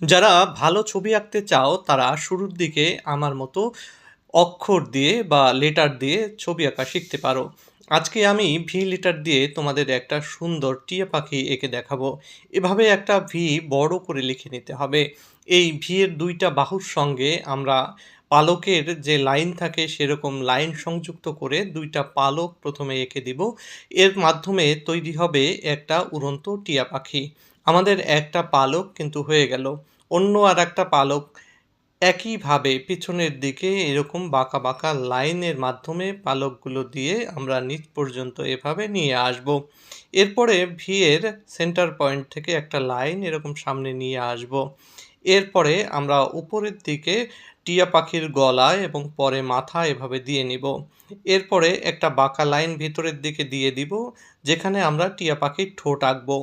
যারা ভালো ছবি আঁকতে চাও, তারা শুরুর দিকে আমার মতো অক্ষর দিয়ে বা লেটার দিয়ে ছবি আঁকা শিখতে পারো। আজকে আমি ভি লেটার দিয়ে তোমাদের একটা সুন্দর টিয়া পাখি এঁকে দেখাবো। এভাবে একটা ভি বড় করে লিখে নিতে হবে। এই ভি এর দুইটা বাহুর সঙ্গে আমরা পালকের যে লাইন থাকে, সেরকম লাইন সংযুক্ত করে দুইটা পালক প্রথমে এঁকে দিব। এর মাধ্যমে তৈরি হবে একটা উড়ন্ত টিয়া পাখি। আমাদের একটা পালক কিন্তু হয়ে গেল। অন্য আর একটা পালক একইভাবে পিছনের দিকে এরকম বাঁকা বাঁকা লাইনের মাধ্যমে পালকগুলো দিয়ে আমরা নিচ পর্যন্ত এভাবে নিয়ে আসব। এরপরে ভিয়ের সেন্টার পয়েন্ট থেকে একটা লাইন এরকম সামনে নিয়ে আসব। এরপরে আমরা উপরের দিকে টিয়া পাখির গলা এবং পরে মাথা এভাবে দিয়ে নিব। এরপরে একটা বাঁকা লাইন ভিতরের দিকে দিয়ে দিব, যেখানে আমরা টিয়া পাখির ঠোঁট আঁকবো।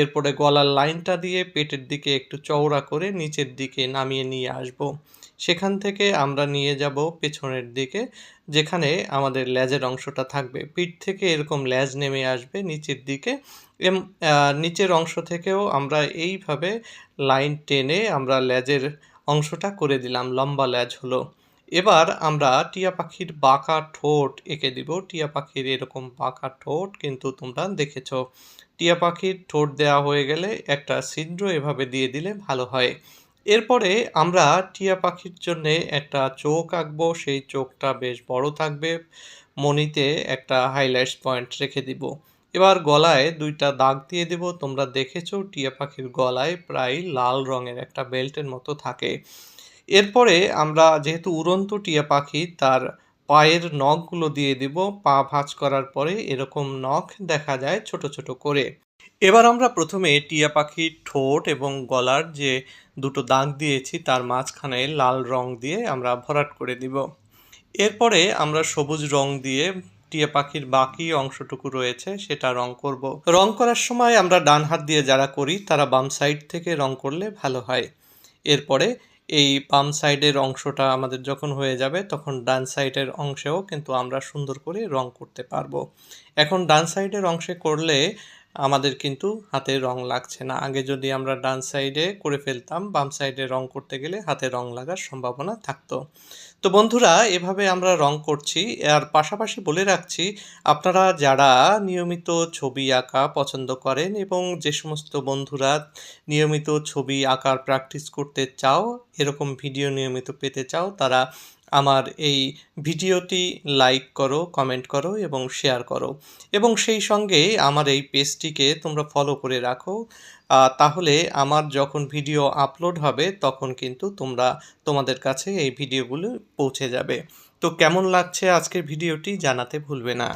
এরপরে গলার লাইনটা দিয়ে পেটের দিকে একটু চওড়া করে নিচের দিকে নামিয়ে নিয়ে আসব। সেখান থেকে আমরা নিয়ে যাব পেছনের দিকে, যেখানে আমাদের লেজের অংশটা থাকবে। পিঠ থেকে এরকম লেজ নেমে আসবে নিচের দিকে। এম নিচের অংশ থেকেও আমরা এইভাবে লাইন টেনে আমরা লেজের অংশটা করে দিলাম, লম্বা লেজ হলো। এবার আমরা টিয়া পাখির বাঁকা ঠোঁট এঁকে দিব। টিয়া পাখির এরকম বাঁকা ঠোঁট কিন্তু তোমরা দেখেছ। টিয়া পাখির ঠোঁট দেওয়া হয়ে গেলে একটা ছিদ্র এভাবে দিয়ে দিলে ভালো হয়। এরপরে আমরা টিয়া পাখির জন্যে একটা চোখ আঁকবো। সেই চোখটা বেশ বড় থাকবে। মনিতে একটা হাইলাইটস পয়েন্ট রেখে দিব। এবার গলায় দুইটা দাগ দিয়ে দেব। তোমরা দেখেছ টিয়া পাখির গলায় প্রায় লাল রঙের একটা বেল্টের মতো থাকে। এরপরে আমরা যেহেতু উড়ন্ত টিয়া পাখি, তার পায়ের নখগুলো দিয়ে দিব। পা ভাঁজ করার পরে এরকম নখ দেখা যায় ছোট ছোট করে। এবার আমরা প্রথমে টিয়া পাখির ঠোঁট এবং গলার যে দুটো দাগ দিয়েছি, তার মাঝখানে লাল রং দিয়ে আমরা ভরাট করে দিব। এরপরে আমরা সবুজ রং দিয়ে টিয়া পাখির বাকি অংশটুকু রয়েছে, সেটা রং করব। রং করার সময় আমরা ডান হাত দিয়ে যারা করি, তারা বাম সাইড থেকে রং করলে ভালো হয়। এরপরে এই বাম সাইডের অংশটা আমাদের যখন হয়ে যাবে, তখন ডান সাইডের অংশেও কিন্তু আমরা সুন্দর করে রং করতে পারব। এখন ডান সাইডের অংশে করলে আমাদের কিন্তু হাতে রং লাগছে না। আগে যদি আমরা ডান সাইডে করে ফেলতাম, বাম সাইডে রং করতে গেলে হাতে রং লাগার সম্ভাবনা থাকতো। তো বন্ধুরা, এভাবে আমরা রং করছি। আর পাশাপাশি বলে রাখছি, আপনারা যারা নিয়মিত ছবি আঁকা পছন্দ করেন এবং যে সমস্ত বন্ধুরা নিয়মিত ছবি আঁকার প্র্যাকটিস করতে চাও এরকম ভিডিও নিয়মিত পেতে চাও, তারা আমার এই ভিডিওটি লাইক করো কমেন্ট করো এবং শেয়ার করো। এবং সেই সঙ্গে আমার এই পেজটিকে তোমরা ফলো করে রাখো। তাহলে আমার যখন ভিডিও আপলোড হবে, তখন কিন্তু তোমরা তোমাদের কাছে এই ভিডিওগুলো পৌঁছে যাবে। তো কেমন লাগছে আজকের ভিডিওটি জানাতে ভুলবে না।